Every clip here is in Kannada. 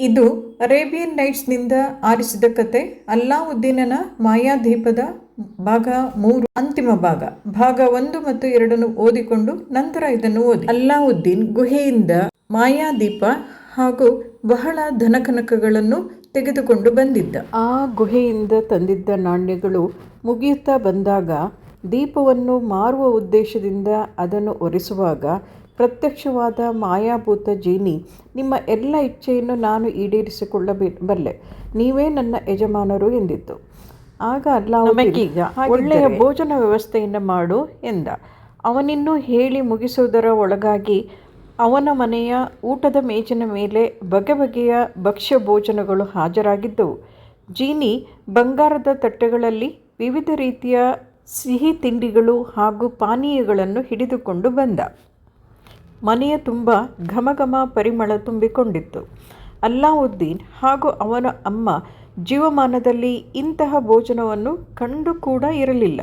ಇದು ಅರೇಬಿಯನ್ ನೈಟ್ಸ್ನಿಂದ ಆರಿಸಿದ ಕತೆ ಅಲ್ಲಾವುದ್ದೀನನ ಮಾಯಾದೀಪದ ಭಾಗ ಮೂರು, ಅಂತಿಮ ಭಾಗ. ಭಾಗ ಒಂದು ಮತ್ತು ಎರಡನ್ನು ಓದಿಕೊಂಡು ನಂತರ ಇದನ್ನು ಓದಿ. ಅಲ್ಲಾವುದ್ದೀನ್ ಗುಹೆಯಿಂದ ಮಾಯಾದೀಪ ಹಾಗೂ ಬಹಳ ಧನಕನಕಗಳನ್ನು ತೆಗೆದುಕೊಂಡು ಬಂದಿದ್ದ. ಆ ಗುಹೆಯಿಂದ ತಂದಿದ್ದ ನಾಣ್ಯಗಳು ಮುಗಿಯುತ್ತಾ ಬಂದಾಗ ದೀಪವನ್ನು ಮಾರುವ ಉದ್ದೇಶದಿಂದ ಅದನ್ನು ಒರೆಸುವಾಗ ಪ್ರತ್ಯಕ್ಷವಾದ ಮಾಯಾಭೂತ ಜೀನಿ ನಿಮ್ಮ ಎಲ್ಲ ಇಚ್ಛೆಯನ್ನು ನಾನು ಈಡೇರಿಸಿಕೊಳ್ಳಬೆ ಬಲ್ಲೆ ನೀವೇ ನನ್ನ ಯಜಮಾನರು ಎಂದಿತ್ತು. ಆಗ ಅಲ್ಲಾವುದ್ದೀನ್ ಒಳ್ಳೆಯ ಭೋಜನ ವ್ಯವಸ್ಥೆಯನ್ನು ಮಾಡು ಎಂದ. ಅವನಿನ್ನೂ ಹೇಳಿ ಮುಗಿಸುವುದರ ಒಳಗಾಗಿ ಅವನ ಮನೆಯ ಊಟದ ಮೇಜಿನ ಮೇಲೆ ಬಗೆ ಬಗೆಯ ಭಕ್ಷ್ಯ ಭೋಜನಗಳು ಹಾಜರಾಗಿದ್ದವು. ಜೀನಿ ಬಂಗಾರದ ತಟ್ಟೆಗಳಲ್ಲಿ ವಿವಿಧ ರೀತಿಯ ಸಿಹಿ ತಿಂಡಿಗಳು ಹಾಗೂ ಪಾನೀಯಗಳನ್ನು ಹಿಡಿದುಕೊಂಡು ಬಂದ. ಮನೆಯ ತುಂಬ ಘಮಘಮ ಪರಿಮಳ ತುಂಬಿಕೊಂಡಿತ್ತು. ಅಲ್ಲಾವುದ್ದೀನ್ ಹಾಗೂ ಅವನ ಅಮ್ಮ ಜೀವಮಾನದಲ್ಲಿ ಇಂತಹ ಭೋಜನವನ್ನು ಕಂಡು ಕೂಡ ಇರಲಿಲ್ಲ.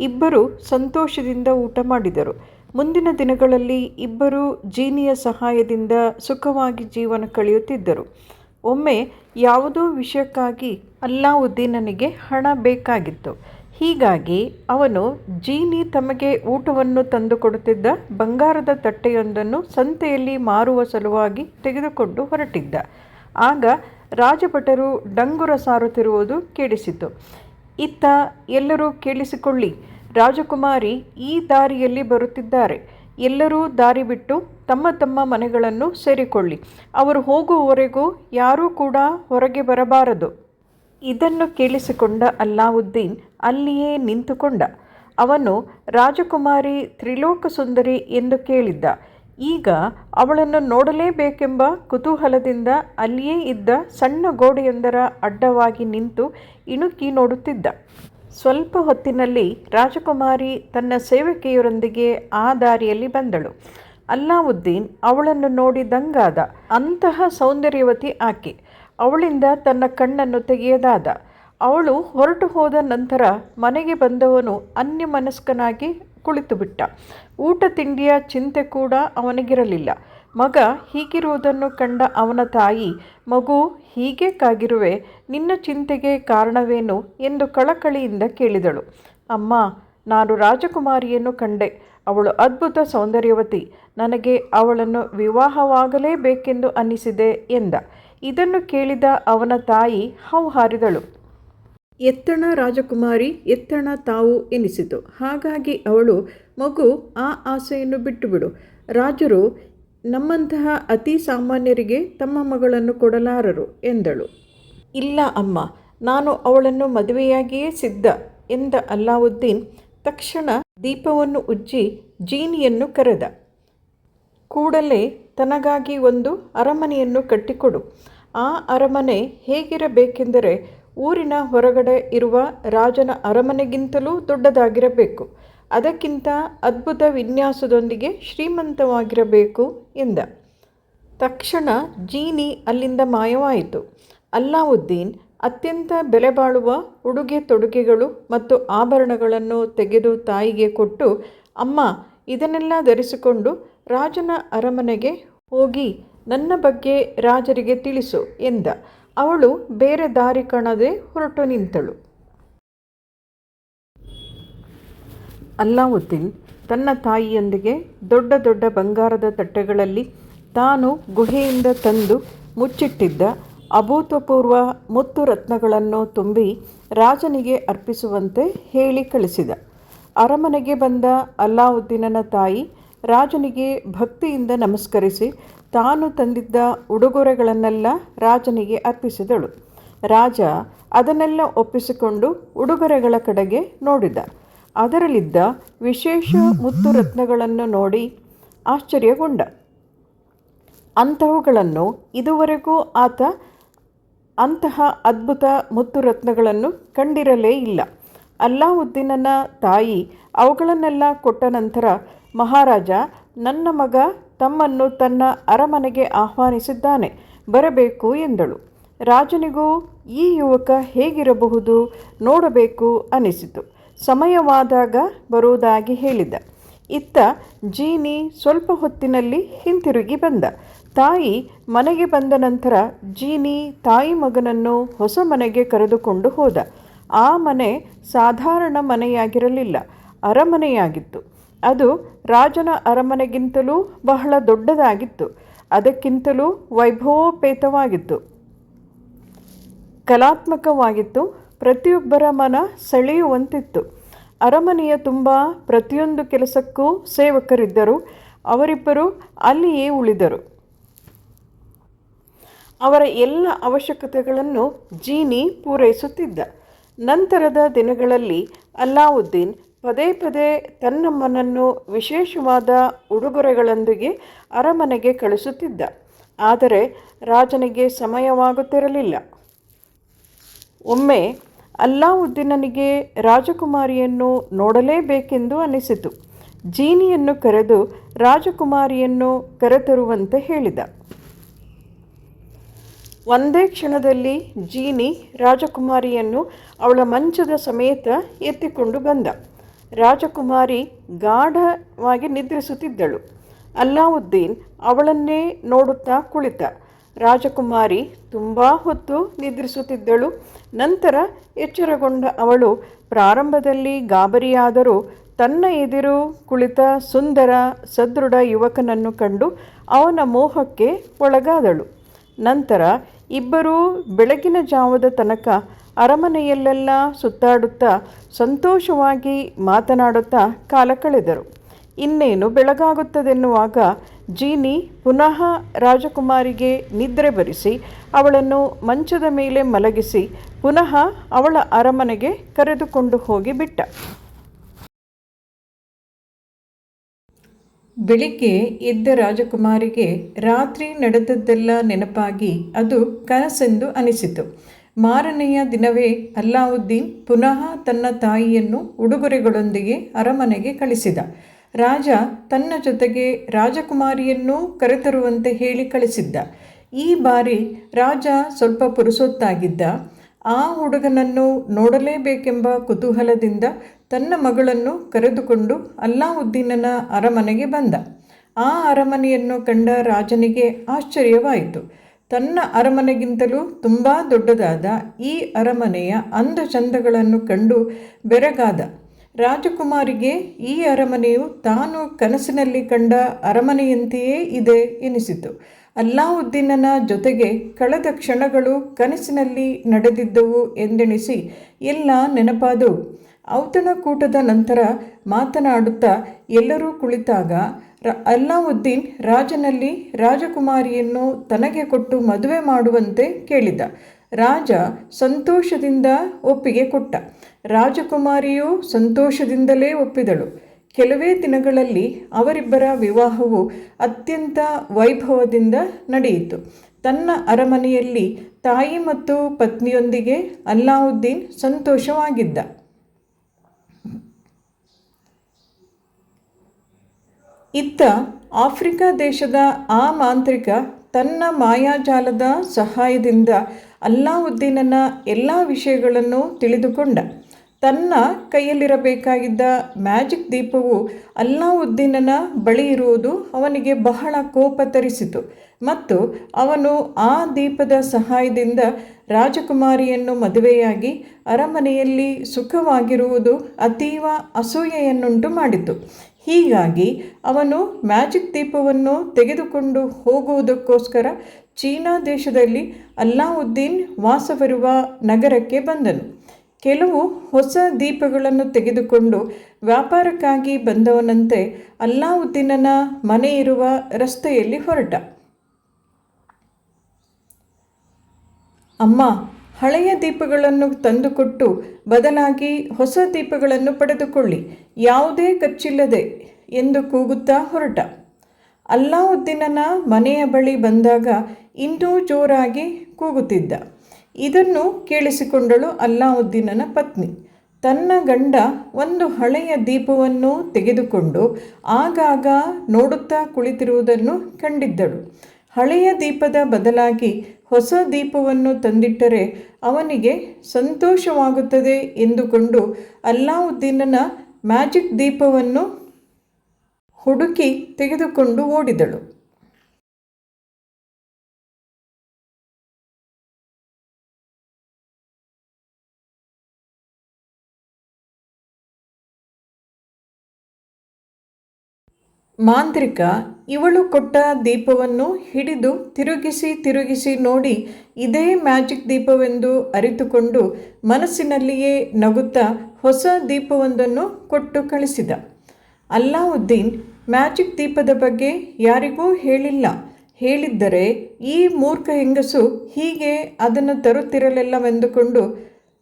ಇಬ್ಬರು ಸಂತೋಷದಿಂದ ಊಟ ಮಾಡಿದರು. ಮುಂದಿನ ದಿನಗಳಲ್ಲಿ ಇಬ್ಬರು ಜೀನಿಯ ಸಹಾಯದಿಂದ ಸುಖವಾಗಿ ಜೀವನ ಕಳೆಯುತ್ತಿದ್ದರು. ಒಮ್ಮೆ ಯಾವುದೋ ವಿಷಯಕ್ಕಾಗಿ ಅಲ್ಲಾವುದ್ದೀನನಿಗೆ ಹಣ ಬೇಕಾಗಿತ್ತು. ಹೀಗಾಗಿ ಅವನು ಜೀನಿ ತಮಗೆ ಊಟವನ್ನು ತಂದುಕೊಡುತ್ತಿದ್ದ ಬಂಗಾರದ ತಟ್ಟೆಯೊಂದನ್ನು ಸಂತೆಯಲ್ಲಿ ಮಾರುವ ಸಲುವಾಗಿ ತೆಗೆದುಕೊಂಡು ಹೊರಟಿದ್ದ. ಆಗ ರಾಜಭಟರು ಡಂಗುರ ಸಾರುತ್ತಿರುವುದು ಕೇಳಿಸಿತು. ಇತ್ತ ಎಲ್ಲರೂ ಕೇಳಿಸಿಕೊಳ್ಳಿ, ರಾಜಕುಮಾರಿ ಈ ದಾರಿಯಲ್ಲಿ ಬರುತ್ತಿದ್ದಾರೆ. ಎಲ್ಲರೂ ದಾರಿ ಬಿಟ್ಟು ತಮ್ಮ ತಮ್ಮ ಮನೆಗಳನ್ನು ಸೇರಿಕೊಳ್ಳಿ. ಅವರು ಹೋಗುವವರೆಗೂ ಯಾರೂ ಕೂಡ ಹೊರಗೆ ಬರಬಾರದು. ಇದನ್ನು ಕೇಳಿಸಿಕೊಂಡ ಅಲ್ಲಾವುದ್ದೀನ್ ಅಲ್ಲಿಯೇ ನಿಂತುಕೊಂಡ. ಅವನು, ರಾಜಕುಮಾರಿ ತ್ರಿಲೋಕ ಸುಂದರಿ ಎಂದು ಕೇಳಿದ್ದ. ಈಗ ಅವಳನ್ನು ನೋಡಲೇಬೇಕೆಂಬ ಕುತೂಹಲದಿಂದ ಅಲ್ಲಿಯೇ ಇದ್ದ ಸಣ್ಣ ಗೋಡೆಯೊಂದರ ಅಡ್ಡವಾಗಿ ನಿಂತು ಇಣುಕಿ ನೋಡುತ್ತಿದ್ದ. ಸ್ವಲ್ಪ ಹೊತ್ತಿನಲ್ಲಿ ರಾಜಕುಮಾರಿ ತನ್ನ ಸೇವಕಿಯರೊಂದಿಗೆ ಆ ದಾರಿಯಲ್ಲಿ ಬಂದಳು. ಅಲ್ಲಾವುದ್ದೀನ್ ಅವಳನ್ನು ನೋಡಿ ದಂಗಾದ ಅಂತಹ ಸೌಂದರ್ಯವತಿ ಆಕೆ. ಅವಳಿಂದ ತನ್ನ ಕಣ್ಣನ್ನು ತೆಗೆಯದಾದ. ಅವಳು ಹೊರಟು ಹೋದ ನಂತರ ಮನೆಗೆ ಬಂದವನು ಅನ್ಯಮನಸ್ಕನಾಗಿ ಕುಳಿತುಬಿಟ್ಟ. ಊಟ ತಿಂಡಿಯ ಚಿಂತೆ ಕೂಡ ಅವನಿಗಿರಲಿಲ್ಲ. ಮಗ ಹೀಗಿರುವುದನ್ನು ಕಂಡ ಅವನ ತಾಯಿ, ಮಗು, ಹೀಗೆ ಕಾಗಿರುವೆ, ನಿನ್ನ ಚಿಂತೆಗೆ ಕಾರಣವೇನು? ಎಂದು ಕಳಕಳಿಯಿಂದ ಕೇಳಿದಳು. ಅಮ್ಮ ನಾನು ರಾಜಕುಮಾರಿಯನ್ನು ಕಂಡೆ. ಅವಳು ಅದ್ಭುತ ಸೌಂದರ್ಯವತಿ. ನನಗೆ ಅವಳನ್ನು ವಿವಾಹವಾಗಲೇಬೇಕೆಂದು ಅನ್ನಿಸಿದೆ ಎಂದ. ಇದನ್ನು ಕೇಳಿದ ಅವನ ತಾಯಿ ಹೌಹಾರಿದಳು. ಎತ್ತಣ ರಾಜಕುಮಾರಿ, ಎತ್ತಣ ತಾವು ಎನಿಸಿತು. ಹಾಗಾಗಿ ಅವಳು ಮಗು, ಆ ಆಸೆಯನ್ನು ಬಿಟ್ಟುಬಿಡು. ರಾಜರು ನಮ್ಮಂತಹ ಅತಿ ಸಾಮಾನ್ಯರಿಗೆ ತಮ್ಮ ಮಗಳನ್ನು ಕೊಡಲಾರರು ಎಂದಳು. ಇಲ್ಲ ಅಮ್ಮ, ನಾನು ಅವಳನ್ನು ಮದುವೆಯಾಗಿಯೇ ಸಿದ್ಧ ಎಂದ ಅಲ್ಲಾವುದ್ದೀನ್. ತಕ್ಷಣ ದೀಪವನ್ನು ಉಜ್ಜಿ ಜೀನಿಯನ್ನು ಕರೆದ. ಕೂಡಲೇ ತನಗಾಗಿ ಒಂದು ಅರಮನೆಯನ್ನು ಕಟ್ಟಿಕೊಡು. ಆ ಅರಮನೆ ಹೇಗಿರಬೇಕೆಂದರೆ ಊರಿನ ಹೊರಗಡೆ ಇರುವ ರಾಜನ ಅರಮನೆಗಿಂತಲೂ ದೊಡ್ಡದಾಗಿರಬೇಕು. ಅದಕ್ಕಿಂತ ಅದ್ಭುತ ವಿನ್ಯಾಸದೊಂದಿಗೆ ಶ್ರೀಮಂತವಾಗಿರಬೇಕು ಎಂದ. ತಕ್ಷಣ ಜೀನಿ ಅಲ್ಲಿಂದ ಮಾಯವಾಯಿತು. ಅಲ್ಲಾವುದ್ದೀನ್ ಅತ್ಯಂತ ಬೆಲೆ ಬಾಳುವ ಉಡುಗೆ ತೊಡುಗೆಗಳು ಮತ್ತು ಆಭರಣಗಳನ್ನು ತೆಗೆದು ತಾಯಿಗೆ ಕೊಟ್ಟು, ಅಮ್ಮ, ಇದನ್ನೆಲ್ಲ ಧರಿಸಿಕೊಂಡು ರಾಜನ ಅರಮನೆಗೆ ಹೋಗಿ ನನ್ನ ಬಗ್ಗೆ ರಾಜರಿಗೆ ತಿಳಿಸು ಎಂದ. ಅವಳು ಬೇರೆ ದಾರಿ ಕಾಣದೆ ಹೊರಟು ನಿಂತಳು. ಅಲ್ಲಾವುದ್ದೀನ್ ತನ್ನ ತಾಯಿಯೊಂದಿಗೆ ದೊಡ್ಡ ದೊಡ್ಡ ಬಂಗಾರದ ತಟ್ಟೆಗಳಲ್ಲಿ ತಾನು ಗುಹೆಯಿಂದ ತಂದು ಮುಚ್ಚಿಟ್ಟಿದ್ದ ಅಭೂತಪೂರ್ವ ಮುತ್ತು ರತ್ನಗಳನ್ನು ತುಂಬಿ ರಾಜನಿಗೆ ಅರ್ಪಿಸುವಂತೆ ಹೇಳಿ ಕಳಿಸಿದ. ಅರಮನೆಗೆ ಬಂದ ಅಲ್ಲಾವುದ್ದೀನನ ತಾಯಿ ರಾಜನಿಗೆ ಭಕ್ತಿಯಿಂದ ನಮಸ್ಕರಿಸಿ ತಾನು ತಂದಿದ್ದ ಉಡುಗೊರೆಗಳನ್ನೆಲ್ಲ ರಾಜನಿಗೆ ಅರ್ಪಿಸಿದಳು. ರಾಜ ಅದನ್ನೆಲ್ಲ ಒಪ್ಪಿಸಿಕೊಂಡು ಉಡುಗೊರೆಗಳ ಕಡೆಗೆ ನೋಡಿದ. ಅದರಲ್ಲಿದ್ದ ವಿಶೇಷ ಮುತ್ತು ರತ್ನಗಳನ್ನು ನೋಡಿ ಆಶ್ಚರ್ಯಗೊಂಡ. ಅಂಥವುಗಳನ್ನು ಇದುವರೆಗೂ ಆತ ಅಂತಹ ಅದ್ಭುತ ಮುತ್ತು ರತ್ನಗಳನ್ನು ಕಂಡಿರಲೇ ಇಲ್ಲ. ಅಲ್ಲಾವುದ್ದೀನನ ತಾಯಿ ಅವುಗಳನ್ನೆಲ್ಲ ಕೊಟ್ಟ ನಂತರ ಮಹಾರಾಜ, ನನ್ನ ಮಗ ತಮ್ಮನ್ನು ತನ್ನ ಅರಮನೆಗೆ ಆಹ್ವಾನಿಸಿದ್ದಾನೆ, ಬರಬೇಕು ಎಂದಳು. ರಾಜನಿಗೂ ಈ ಯುವಕ ಹೇಗಿರಬಹುದು ನೋಡಬೇಕು ಅನಿಸಿತು. ಸಮಯವಾದಾಗ ಬರುವುದಾಗಿ ಹೇಳಿದ. ಇತ್ತ ಜೀನಿ ಸ್ವಲ್ಪ ಹೊತ್ತಿನಲ್ಲಿ ಹಿಂತಿರುಗಿ ಬಂದ. ತಾಯಿ ಮನೆಗೆ ಬಂದ ನಂತರ ಜೀನಿ ತಾಯಿ ಮಗನನ್ನು ಹೊಸ ಮನೆಗೆ ಕರೆದುಕೊಂಡು ಹೋದ. ಆ ಮನೆ ಸಾಧಾರಣ ಮನೆಯಾಗಿರಲಿಲ್ಲ, ಅರಮನೆಯಾಗಿತ್ತು. ಅದು ರಾಜನ ಅರಮನೆಗಿಂತಲೂ ಬಹಳ ದೊಡ್ಡದಾಗಿತ್ತು. ಅದಕ್ಕಿಂತಲೂ ವೈಭವೋಪೇತವಾಗಿತ್ತು. ಕಲಾತ್ಮಕವಾಗಿತ್ತು, ಪ್ರತಿಯೊಬ್ಬರ ಮನ ಸೆಳೆಯುವಂತಿತ್ತು. ಅರಮನೆಯ ತುಂಬ ಪ್ರತಿಯೊಂದು ಕೆಲಸಕ್ಕೂ ಸೇವಕರಿದ್ದರು, ಅವರಿಬ್ಬರು ಅಲ್ಲಿಯೇ ಉಳಿದರು. ಅವರ ಎಲ್ಲ ಅವಶ್ಯಕತೆಗಳನ್ನು ಜೀನಿ ಪೂರೈಸುತ್ತಿದ್ದ. ನಂತರದ ದಿನಗಳಲ್ಲಿ ಅಲ್ಲಾವುದ್ದೀನ್ ಪದೇ ಪದೇ ತನ್ನಮ್ಮನನ್ನು ವಿಶೇಷವಾದ ಉಡುಗೊರೆಗಳೊಂದಿಗೆ ಅರಮನೆಗೆ ಕಳಿಸುತ್ತಿದ್ದ ಆದರೆ ರಾಜನಿಗೆ ಸಮಯವಾಗುತ್ತಿರಲಿಲ್ಲ. ಒಮ್ಮೆ ಅಲ್ಲಾವುದ್ದೀನನಿಗೆ ರಾಜಕುಮಾರಿಯನ್ನು ನೋಡಲೇಬೇಕೆಂದು ಅನಿಸಿತು. ಜೀನಿಯನ್ನು ಕರೆದು ರಾಜಕುಮಾರಿಯನ್ನು ಕರೆತರುವಂತೆ ಹೇಳಿದ. ಒಂದೇ ಕ್ಷಣದಲ್ಲಿ ಜೀನಿ ರಾಜಕುಮಾರಿಯನ್ನು ಅವಳ ಮಂಚದ ಸಮೇತ ಎತ್ತಿಕೊಂಡು ಬಂದ. ರಾಜಕುಮಾರಿ ಗಾಢವಾಗಿ ನಿದ್ರಿಸುತ್ತಿದ್ದಳು. ಅಲ್ಲಾವುದ್ದೀನ್ ಅವಳನ್ನೇ ನೋಡುತ್ತಾ ಕುಳಿತ. ರಾಜಕುಮಾರಿ ತುಂಬ ಹೊತ್ತು ನಿದ್ರಿಸುತ್ತಿದ್ದಳು. ನಂತರ ಎಚ್ಚರಗೊಂಡ ಅವಳು ಪ್ರಾರಂಭದಲ್ಲಿ ಗಾಬರಿಯಾದರೂ ತನ್ನ ಎದುರು ಕುಳಿತ ಸುಂದರ, ಸದೃಢ ಯುವಕನನ್ನು ಕಂಡು ಅವನ ಮೋಹಕ್ಕೆ ಒಳಗಾದಳು. ನಂತರ ಇಬ್ಬರೂ ಬೆಳಗಿನ ಜಾವದ ತನಕ ಅರಮನೆಯಲ್ಲೆಲ್ಲ ಸುತ್ತಾಡುತ್ತಾ ಸಂತೋಷವಾಗಿ ಮಾತನಾಡುತ್ತಾ ಕಾಲ ಕಳೆದರು. ಇನ್ನೇನು ಬೆಳಗಾಗುತ್ತದೆನ್ನುವಾಗ ಜೀನಿ ಪುನಃ ರಾಜಕುಮಾರಿಗೆ ನಿದ್ರೆ ಬರಿಸಿ, ಅವಳನ್ನು ಮಂಚದ ಮೇಲೆ ಮಲಗಿಸಿ, ಪುನಃ ಅವಳ ಅರಮನೆಗೆ ಕರೆದುಕೊಂಡು ಹೋಗಿ ಬಿಟ್ಟ. ಬೆಳಿಗ್ಗೆ ಎದ್ದ ರಾಜಕುಮಾರಿಗೆ ರಾತ್ರಿ ನಡೆದದ್ದೆಲ್ಲ ನೆನಪಾಗಿ ಅದು ಕನಸೆಂದು ಅನಿಸಿತು. ಮಾರನೆಯ ದಿನವೇ ಅಲ್ಲಾವುದ್ದೀನ್ ಪುನಃ ತನ್ನ ತಾಯಿಯನ್ನು ಉಡುಗೊರೆಗಳೊಂದಿಗೆ ಅರಮನೆಗೆ ಕಳಿಸಿದ. ರಾಜ ತನ್ನ ಜೊತೆಗೆ ರಾಜಕುಮಾರಿಯನ್ನೂ ಕರೆತರುವಂತೆ ಹೇಳಿ ಕಳಿಸಿದ್ದ. ಈ ಬಾರಿ ರಾಜ ಸ್ವಲ್ಪ ಪುರುಸೊತ್ತಾಗಿದ್ದ ಆ ಹುಡುಗನನ್ನು ನೋಡಲೇಬೇಕೆಂಬ ಕುತೂಹಲದಿಂದ ತನ್ನ ಮಗಳನ್ನು ಕರೆದುಕೊಂಡು ಅಲ್ಲಾವುದ್ದೀನನ ಅರಮನೆಗೆ ಬಂದ. ಆ ಅರಮನೆಯನ್ನು ಕಂಡ ರಾಜನಿಗೆ ಆಶ್ಚರ್ಯವಾಯಿತು. ತನ್ನ ಅರಮನೆಗಿಂತಲೂ ತುಂಬ ದೊಡ್ಡದಾದ ಈ ಅರಮನೆಯ ಅಂದ ಚಂದಗಳನ್ನು ಕಂಡು ಬೆರಗಾದ. ರಾಜಕುಮಾರಿಗೆ ಈ ಅರಮನೆಯು ತಾನು ಕನಸಿನಲ್ಲಿ ಕಂಡ ಅರಮನೆಯಂತೆಯೇ ಇದೆ ಎನಿಸಿತು. ಅಲ್ಲಾವುದ್ದೀನನ ಜೊತೆಗೆ ಕಳೆದ ಕ್ಷಣಗಳು ಕನಸಿನಲ್ಲಿ ನಡೆದಿದ್ದವು ಎಂದೆಣಿಸಿ ಎಲ್ಲ ನೆನಪಾದವು. ಔತಣಕೂಟದ ನಂತರ ಮಾತನಾಡುತ್ತಾ ಎಲ್ಲರೂ ಕುಳಿತಾಗ, ರ, ಅಲ್ಲಾವುದ್ದೀನ್ ರಾಜನಲ್ಲಿ ರಾಜಕುಮಾರಿಯನ್ನು ತನಗೆ ಕೊಟ್ಟು ಮದುವೆ ಮಾಡುವಂತೆ ಕೇಳಿದ. ರಾಜ ಸಂತೋಷದಿಂದ ಒಪ್ಪಿಗೆ ಕೊಟ್ಟ. ರಾಜಕುಮಾರಿಯೂ ಸಂತೋಷದಿಂದಲೇ ಒಪ್ಪಿದಳು. ಕೆಲವೇ ದಿನಗಳಲ್ಲಿ ಅವರಿಬ್ಬರ ವಿವಾಹವು ಅತ್ಯಂತ ವೈಭವದಿಂದ ನಡೆಯಿತು. ತನ್ನ ಅರಮನೆಯಲ್ಲಿ ತಾಯಿ ಮತ್ತು ಪತ್ನಿಯೊಂದಿಗೆ ಅಲ್ಲಾವುದ್ದೀನ್ ಸಂತೋಷವಾಗಿದ್ದ. ಇತ್ತ ಆಫ್ರಿಕಾ ದೇಶದ ಆ ಮಾಂತ್ರಿಕ ತನ್ನ ಮಾಯಾಜಾಲದ ಸಹಾಯದಿಂದ ಅಲ್ಲಾವುದ್ದೀನನ ಎಲ್ಲ ವಿಷಯಗಳನ್ನು ತಿಳಿದುಕೊಂಡ. ತನ್ನ ಕೈಯಲ್ಲಿರಬೇಕಾಗಿದ್ದ ಮ್ಯಾಜಿಕ್ ದೀಪವು ಅಲ್ಲಾವುದ್ದೀನನ ಬಳಿ ಇರುವುದು ಅವನಿಗೆ ಬಹಳ ಕೋಪ ತರಿಸಿತು ಮತ್ತು ಅವನು ಆ ದೀಪದ ಸಹಾಯದಿಂದ ರಾಜಕುಮಾರಿಯನ್ನು ಮದುವೆಯಾಗಿ ಅರಮನೆಯಲ್ಲಿ ಸುಖವಾಗಿರುವುದು ಅತೀವ ಅಸೂಯೆಯನ್ನುಂಟು ಮಾಡಿತು. ಹೀಗಾಗಿ ಅವನು ಮ್ಯಾಜಿಕ್ ದೀಪವನ್ನು ತೆಗೆದುಕೊಂಡು ಹೋಗುವುದಕ್ಕೋಸ್ಕರ ಚೀನಾ ದೇಶದಲ್ಲಿ ಅಲ್ಲಾವುದ್ದೀನ್ ವಾಸವಿರುವ ನಗರಕ್ಕೆ ಬಂದನು. ಕೆಲವು ಹೊಸ ದೀಪಗಳನ್ನು ತೆಗೆದುಕೊಂಡು ವ್ಯಾಪಾರಕ್ಕಾಗಿ ಬಂದವನಂತೆ ಅಲ್ಲಾವುದ್ದೀನನ ಮನೆ ಇರುವ ರಸ್ತೆಯಲ್ಲಿ ಹೊರಟ. ಅಮ್ಮ, ಹಳೆಯ ದೀಪಗಳನ್ನು ತಂದುಕೊಟ್ಟು ಬದಲಾಗಿ ಹೊಸ ದೀಪಗಳನ್ನು ಪಡೆದುಕೊಳ್ಳಿ. ಯಾವುದೇ ಖರ್ಚಿಲ್ಲದೆ ಎಂದು ಕೂಗುತ್ತಾ ಹೊರಟ. ಅಲ್ಲಾವುದ್ದೀನನ ಮನೆಯ ಬಳಿ ಬಂದಾಗ ಇನ್ನೂ ಜೋರಾಗಿ ಕೂಗುತ್ತಿದ್ದ. ಇದನ್ನು ಕೇಳಿಸಿಕೊಂಡಳು ಅಲ್ಲಾವುದ್ದೀನನ ಪತ್ನಿ. ತನ್ನ ಗಂಡ ಒಂದು ಹಳೆಯ ದೀಪವನ್ನು ತೆಗೆದುಕೊಂಡು ಆಗಾಗ ನೋಡುತ್ತಾ ಕುಳಿತಿರುವುದನ್ನು ಕಂಡಿದ್ದಳು. ಹಳೆಯ ದೀಪದ ಬದಲಾಗಿ ಹೊಸ ದೀಪವನ್ನು ತಂದಿಟ್ಟರೆ ಅವನಿಗೆ ಸಂತೋಷವಾಗುತ್ತದೆ ಎಂದುಕೊಂಡು ಅಲ್ಲಾವುದ್ದೀನನ ಮ್ಯಾಜಿಕ್ ದೀಪವನ್ನು ಹುಡುಕಿ ತೆಗೆದುಕೊಂಡು ಓಡಿದಳು. ಮಾಂತ್ರಿಕ, ಇವಳು ಕೊಟ್ಟ ದೀಪವನ್ನು ಹಿಡಿದು ತಿರುಗಿಸಿ ತಿರುಗಿಸಿ ನೋಡಿ ಇದೇ ಮ್ಯಾಜಿಕ್ ದೀಪವೆಂದು ಅರಿತುಕೊಂಡು ಮನಸ್ಸಿನಲ್ಲಿಯೇ ನಗುತ್ತಾ ಹೊಸ ದೀಪವೊಂದನ್ನು ಕೊಟ್ಟು ಕಳಿಸಿದ. ಅಲ್ಲಾವುದ್ದೀನ್, ಮ್ಯಾಜಿಕ್ ದೀಪದ ಬಗ್ಗೆ ಯಾರಿಗೂ ಹೇಳಿಲ್ಲ. ಹೇಳಿದ್ದರೆ ಈ ಮೂರ್ಖ ಹೆಂಗಸು ಹೀಗೆ ಅದನ್ನು ತರುತ್ತಿರಲಿಲ್ಲವೆಂದುಕೊಂಡು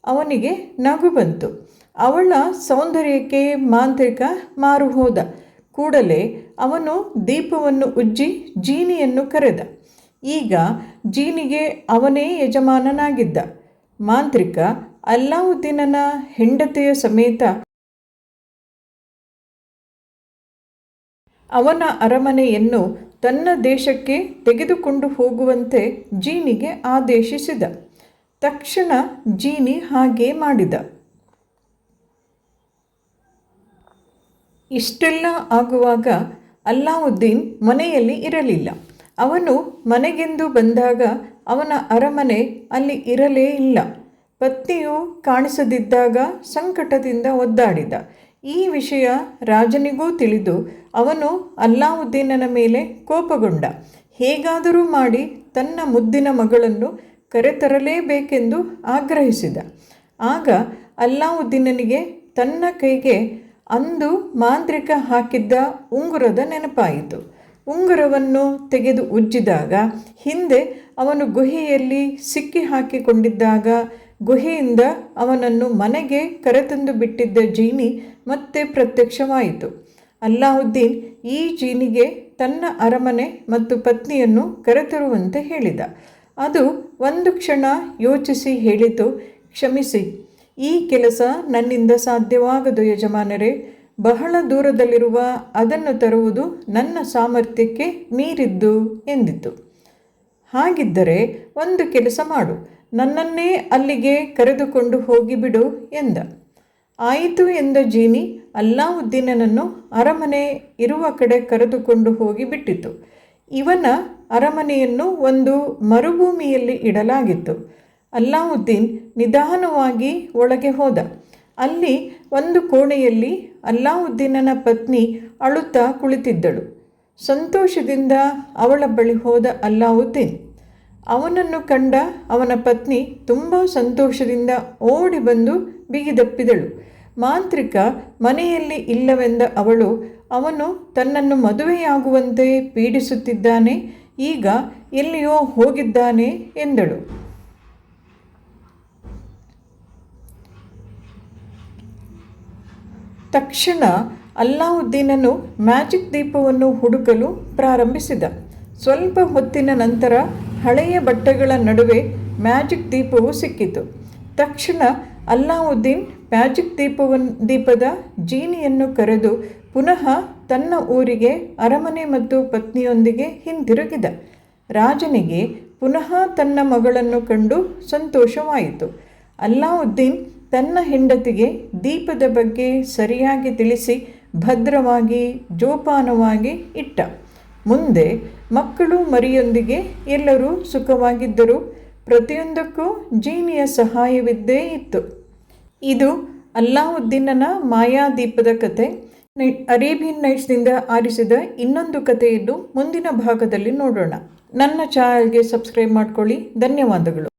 ಅವನಿಗೆ ನಗು ಬಂತು. ಅವಳ ಸೌಂದರ್ಯಕ್ಕೆ ಮಾಂತ್ರಿಕ ಮಾರು ಹೋದ ಕೂಡಲೇ ಅವನು ದೀಪವನ್ನು ಉಜ್ಜಿ ಜೀನಿಯನ್ನು ಕರೆದ. ಈಗ ಜೀನಿಗೆ ಅವನೇ ಯಜಮಾನನಾಗಿದ್ದ. ಮಾಂತ್ರಿಕ ಅಲ್ಲಾವುದ್ದೀನನ ಹೆಂಡತಿಯ ಸಮೇತ ಅವನ ಅರಮನೆಯನ್ನು ತನ್ನ ದೇಶಕ್ಕೆ ತೆಗೆದುಕೊಂಡು ಹೋಗುವಂತೆ ಜೀನಿಗೆ ಆದೇಶಿಸಿದ. ತಕ್ಷಣ ಜೀನಿ ಹಾಗೆ ಮಾಡಿದ. ಇಷ್ಟೆಲ್ಲ ಆಗುವಾಗ ಅಲ್ಲಾವುದ್ದೀನ್ ಮನೆಯಲ್ಲಿ ಇರಲಿಲ್ಲ. ಅವನು ಮನೆಗೆಂದು ಬಂದಾಗ ಅವನ ಅರಮನೆ ಅಲ್ಲಿ ಇರಲೇ ಇಲ್ಲ. ಪತ್ನಿಯು ಕಾಣಿಸದಿದ್ದಾಗ ಸಂಕಟದಿಂದ ಒದ್ದಾಡಿದ. ಈ ವಿಷಯ ರಾಜನಿಗೂ ತಿಳಿದು ಅವನು ಅಲ್ಲಾವುದ್ದೀನನ ಮೇಲೆ ಕೋಪಗೊಂಡ. ಹೇಗಾದರೂ ಮಾಡಿ ತನ್ನ ಮುದ್ದಿನ ಮಗಳನ್ನು ಕರೆತರಲೇಬೇಕೆಂದು ಆಗ್ರಹಿಸಿದ. ಆಗ ಅಲ್ಲಾವುದ್ದೀನನಿಗೆ ತನ್ನ ಕೈಗೆ ಅಂದು ಮಾಂತ್ರಿಕ ಹಾಕಿದ್ದ ಉಂಗುರದ ನೆನಪಾಯಿತು. ಉಂಗುರವನ್ನು ತೆಗೆದು ಉಜ್ಜಿದಾಗ, ಹಿಂದೆ ಅವನು ಗುಹೆಯಲ್ಲಿ ಸಿಕ್ಕಿ ಹಾಕಿಕೊಂಡಿದ್ದಾಗ, ಗುಹೆಯಿಂದ ಅವನನ್ನು ಮನೆಗೆ ಕರೆತಂದು ಬಿಟ್ಟಿದ್ದ ಜೀನಿ ಮತ್ತೆ ಪ್ರತ್ಯಕ್ಷವಾಯಿತು. ಅಲ್ಲಾವುದ್ದೀನ್ ಈ ಜೀನಿಗೆ ತನ್ನ ಅರಮನೆ ಮತ್ತು ಪತ್ನಿಯನ್ನು ಕರೆತರುವಂತೆ ಹೇಳಿದ. ಅದು ಒಂದು ಕ್ಷಣ ಯೋಚಿಸಿ ಹೇಳಿತು, ಕ್ಷಮಿಸಿ. ಈ ಕೆಲಸ ನನ್ನಿಂದ ಸಾಧ್ಯವಾಗದು, ಯಜಮಾನರೇ. ಬಹಳ ದೂರದಲ್ಲಿರುವ ಅದನ್ನು ತರುವುದು ನನ್ನ ಸಾಮರ್ಥ್ಯಕ್ಕೆ ಮೀರಿದ್ದು ಎಂದಿತು. ಹಾಗಿದ್ದರೆ ಒಂದು ಕೆಲಸ ಮಾಡು. ನನ್ನನ್ನೇ ಅಲ್ಲಿಗೆ ಕರೆದುಕೊಂಡು ಹೋಗಿಬಿಡು ಎಂದ. ಆಯಿತು ಎಂದ ಜೀನಿ, ಅಲ್ಲಾವುದ್ದೀನನನ್ನು ಅರಮನೆ ಇರುವ ಕಡೆ ಕರೆದುಕೊಂಡು ಹೋಗಿ ಬಿಟ್ಟಿತು. ಇವನ ಅರಮನೆಯನ್ನು ಒಂದು ಮರುಭೂಮಿಯಲ್ಲಿ ಇಡಲಾಗಿತ್ತು. ಅಲ್ಲಾವುದ್ದೀನ್ ನಿಧಾನವಾಗಿ ಒಳಗೆ ಹೋದ. ಅಲ್ಲಿ ಒಂದು ಕೋಣೆಯಲ್ಲಿ ಅಲ್ಲಾವುದ್ದೀನನ ಪತ್ನಿ ಅಳುತ್ತಾ ಕುಳಿತಿದ್ದಳು. ಸಂತೋಷದಿಂದ ಅವಳ ಬಳಿ ಹೋದ ಅಲ್ಲಾವುದ್ದೀನ್, ಅವನನ್ನು ಕಂಡ ಅವನ ಪತ್ನಿ ತುಂಬ ಸಂತೋಷದಿಂದ ಓಡಿ ಬಂದು ಬಿಗಿದಪ್ಪಿದಳು. ಮಾಂತ್ರಿಕ ಮನೆಯಲ್ಲಿ ಇಲ್ಲವೆಂದ ಅವಳು, ಅವನು ತನ್ನನ್ನು ಮದುವೆಯಾಗುವಂತೆ ಪೀಡಿಸುತ್ತಿದ್ದಾನೆ, ಈಗ ಎಲ್ಲಿಯೋ ಹೋಗಿದ್ದಾನೆ ಎಂದಳು. ತಕ್ಷಣ ಅಲ್ಲಾವುದ್ದೀನನು ಮ್ಯಾಜಿಕ್ ದೀಪವನ್ನು ಹುಡುಕಲು ಪ್ರಾರಂಭಿಸಿದ. ಸ್ವಲ್ಪ ಹೊತ್ತಿನ ನಂತರ ಹಳೆಯ ಬಟ್ಟೆಗಳ ನಡುವೆ ಮ್ಯಾಜಿಕ್ ದೀಪವು ಸಿಕ್ಕಿತು. ತಕ್ಷಣ ಅಲ್ಲಾವುದ್ದೀನ್ ಮ್ಯಾಜಿಕ್ ದೀಪವನ್, ದೀಪದ ಜೀನಿಯನ್ನು ಕರೆದು ಪುನಃ ತನ್ನ ಊರಿಗೆ ಅರಮನೆ ಮತ್ತು ಪತ್ನಿಯೊಂದಿಗೆ ಹಿಂದಿರುಗಿದ. ರಾಜನಿಗೆ ಪುನಃ ತನ್ನ ಮಗಳನ್ನು ಕಂಡು ಸಂತೋಷವಾಯಿತು. ಅಲ್ಲಾವುದ್ದೀನ್ ತನ್ನ ಹೆಂಡತಿಗೆ ದೀಪದ ಬಗ್ಗೆ ಸರಿಯಾಗಿ ತಿಳಿಸಿ ಭದ್ರವಾಗಿ, ಜೋಪಾನವಾಗಿ ಇಟ್ಟ. ಮುಂದೆ ಮಕ್ಕಳು ಮರಿಯೊಂದಿಗೆ ಎಲ್ಲರೂ ಸುಖವಾಗಿದ್ದರು. ಪ್ರತಿಯೊಂದಕ್ಕೂ ಜೀನಿಯ ಸಹಾಯವಿದ್ದೇ ಇತ್ತು. ಇದು ಅಲ್ಲಾವುದ್ದೀನನ ಮಾಯಾದೀಪದ ಕತೆ. ಅರೇಬಿಯನ್ ನೈಟ್ಸ್ನಿಂದ ಆರಿಸಿದ ಇನ್ನೊಂದು ಕಥೆಯನ್ನು ಮುಂದಿನ ಭಾಗದಲ್ಲಿ ನೋಡೋಣ. ನನ್ನ ಚಾನಲ್ಗೆ ಸಬ್ಸ್ಕ್ರೈಬ್ ಮಾಡ್ಕೊಳ್ಳಿ. ಧನ್ಯವಾದಗಳು.